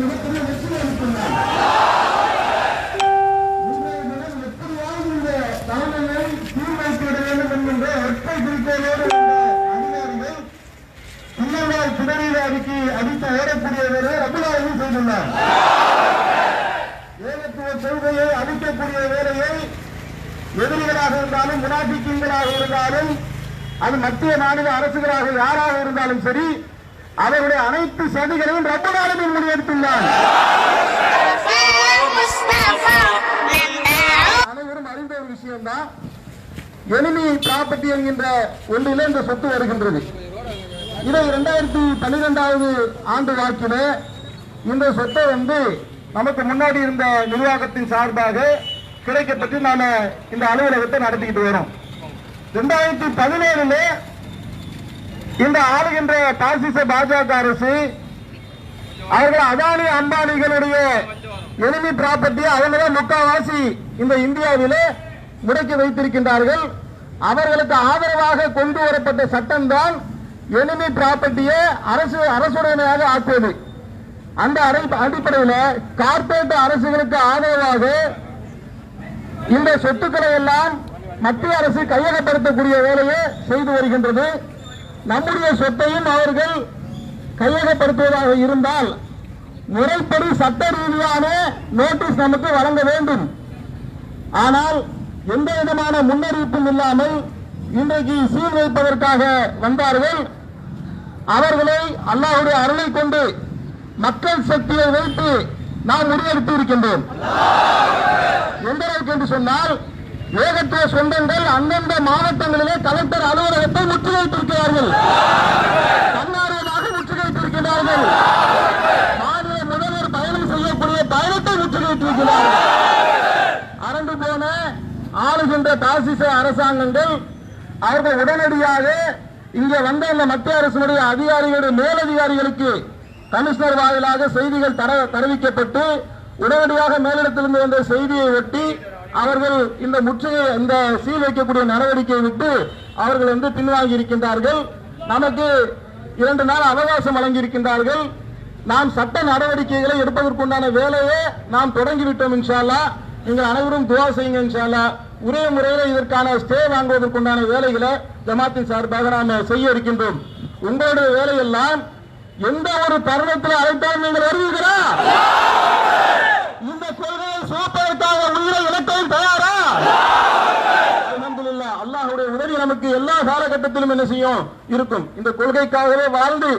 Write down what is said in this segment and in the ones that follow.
மிகப்பெரிய அடித்து செய்துள்ளார் ஏகத்துவ கொள்கையை வேலையை எதிரிகளாக இருந்தாலும் முனாபிக்கீங்களாக இருந்தாலும் அது மத்திய மாநில அரசுகளாக யாராக இருந்தாலும் சரி அவருடைய அனைத்து சதிகளையும் ரப்பநாளின் முன்னெடுத்துள்ளார் அனைவரும் அறிந்த ஒரு விஷயம்தான். எனிமி ப்ராப்பர்ட்டி என்கின்ற ஒன்றிலே இந்த சொத்து வருகின்றது. இதை இரண்டாயிரத்தி பன்னிரெண்டாவது ஆண்டு வாக்கிலே இந்த சொத்தை வந்து நமக்கு முன்னாடி இருந்த நிர்வாகத்தின் சார்பாக கிடைக்கப்பட்டு நாம இந்த அலுவலகத்தை நடத்திக்கிட்டு வரோம். ரெண்டாயிரத்தி பதினேழுல இந்த ஆளுகின்ற பாசிச பாஜக அரசு அவர்கள் அதானி அம்பானிகளுடைய எனிமி ப்ராப்பர்ட்டி அவங்களே முக்காவாசி இந்த இந்தியாவிலே முடக்கி வைத்திருக்கின்றார்கள். அவர்களுக்கு ஆதரவாக கொண்டு வரப்பட்ட சட்டம்தான் எனிமி ப்ராப்பர்ட்டியை அரசு அரசுடைமையாக ஆக்குவது அந்த அடிப்படையில் கார்பரேட் அரசுகளுக்கு ஆதரவாக இந்த சொத்துக்களை எல்லாம் மத்திய அரசு கையகப்படுத்தக்கூடிய வேலையை செய்து வருகின்றது. நம்முடைய சொத்தையும் அவர்கள் கையகப்படுத்துவதாக இருந்தால் முறைப்படி சட்ட ரீதியான நோட்டீஸ் நமக்கு வழங்க வேண்டும். ஆனால் எந்த விதமான முன்னறிவிப்பும் இல்லாமல் இன்றைக்கு சீல் வைப்பதற்காக வந்தார்கள். அவர்களை அல்லாஹுடைய அருளை கொண்டு மக்கள் சக்தியை வைத்து நாம் முடிவெடுத்து இருக்கின்றோம். எந்த அளவுக்கு என்று சொன்னால் ஏகத்துவ சொந்தங்கள் அந்தந்த மாவட்டங்களிலே கலெக்டர் அலுவலகத்தை முற்றுகையிட்டிருக்கிறார்கள். போன்ற தாசிச அரசாங்கங்கள் அவர்கள் உடனடியாக இங்கே வந்த இந்த மத்திய அரசினுடைய அதிகாரிகளுடைய மேலதிகாரிகளுக்கு கமிஷனர் வாயிலாக செய்திகள் தர தெரிவிக்கப்பட்டு உடனடியாக மேலிடத்திலிருந்து வந்த செய்தியை ஒட்டி அவர்கள் இந்த முற்றுகை இந்த சீல் வைக்கக்கூடிய நடவடிக்கையை விட்டு அவர்கள் வந்து பின்வாங்கி இருக்கின்றார்கள். நமக்கு இரண்டு நாள் அவகாசம் வழங்கியிருக்கின்றார்கள். நாம் சட்ட நடவடிக்கைகளை எடுப்பதற்குண்டான வேலையை நாம் தொடங்கிவிட்டோம் இன்ஷால்லா நீங்கள் அனைவரும் துவா செய்யுங்க இன்ஷால்லா உரிய முறையில் இதற்கான ஸ்டே வாங்குவதற்குண்டான வேலைகளை ஜமாத்தின் சார்பாக நாம் செய்ய இருக்கின்றோம் உங்களுடைய வேலையெல்லாம் எந்த ஒரு தருணத்தில் அழைத்தாலும் நீங்கள் வருவீர்களா? இந்த கொள்கையை சுமப்பதற்காக உயிரை இழக்கவும் தயாரா? அல்லாஹுடைய உதவி நமக்கு எல்லா காலகட்டத்திலும் என்ன செய்யும்? இருக்கும். இந்த கொள்கைக்காகவே வாழ்ந்து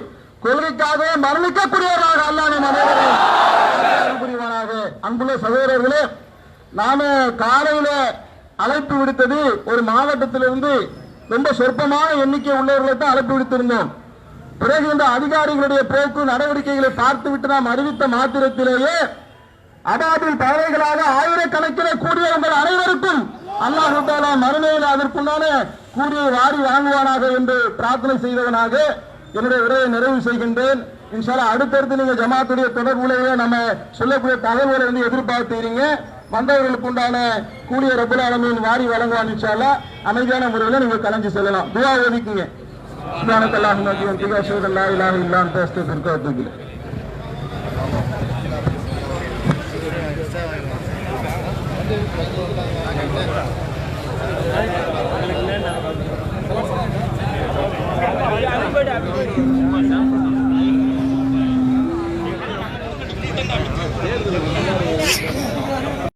கொள்கைக்காகவே மரணிக்கக்கூடியவராக அல்லாஹ் நம் புரிவானாக அன்புள்ள சகோதரர்களே நாம காலையில அழைப்பு விடுத்தது ஒரு மாவட்டத்திலிருந்து ரொம்ப சொற்பமான எண்ணிக்கை உள்ளவர்களை தான் அழைப்பு விடுத்திருந்தோம். பிறகு இந்த அதிகாரிகளுடைய போக்கு நடவடிக்கைகளை பார்த்துவிட்டு நாம் அறிவித்த மாத்திரத்திலேயே அடாபில் பறவைகளாக ஆயிரக்கணக்கில் கூடிய உங்கள் அனைவருக்கும் அல்லாஹாலா மறுமையில் அதற்குண்டான கூடிய வாரி வாங்குவானாக என்று பிரார்த்தனை செய்தவனாக என்னுடைய உரையை நிறைவு செய்கின்றேன். இன்ஷால்லா அடுத்தடுத்து நீங்க ஜமாத்துடைய தொடர்புலேயே நம்ம சொல்லக்கூடிய தகவல்களை வந்து எதிர்பார்த்தீங்க. வந்தவர்களுக்கு உண்டான கூடிய ரபுல் ஆலமீன் வாரி வழங்குவான் இன்ஷால்லா அமைதியான முறையில் நீங்க கலைஞ்சு செல்லலாம் துவா ஒதுக்குங்க سبحانك اللهم وبحمدك اشهد ان لا اله الا انت استغفرك واتوب اليك தேர்தல்